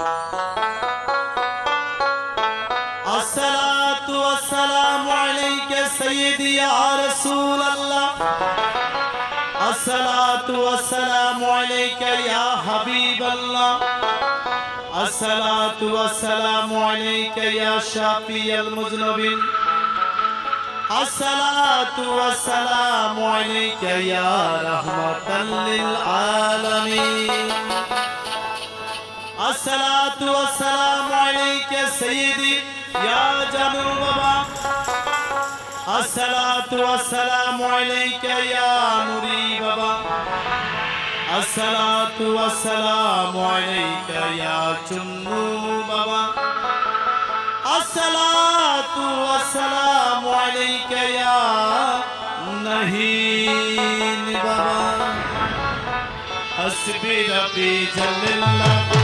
الصلاة والسلام عليك سيدي يا رسول الله الصلاة والسلام عليك يا حبيب الله الصلاة والسلام عليك يا شافي المذنبين الصلاة والسلام عليك يا رحمة للعالمين আসসালাতু আসসালামু আলাইকা সাইয়্যিদি ইয়া জানু বাবা আসসালাতু আসসালামু আলাইকা ইয়া নুরি বাবা আসসালাতু আসসালামু আলাইকা ইয়া চুন্নু বাবা আসসালাতু আসসালামু আলাইকা ইয়া নাহিন বাবা حسبي ربي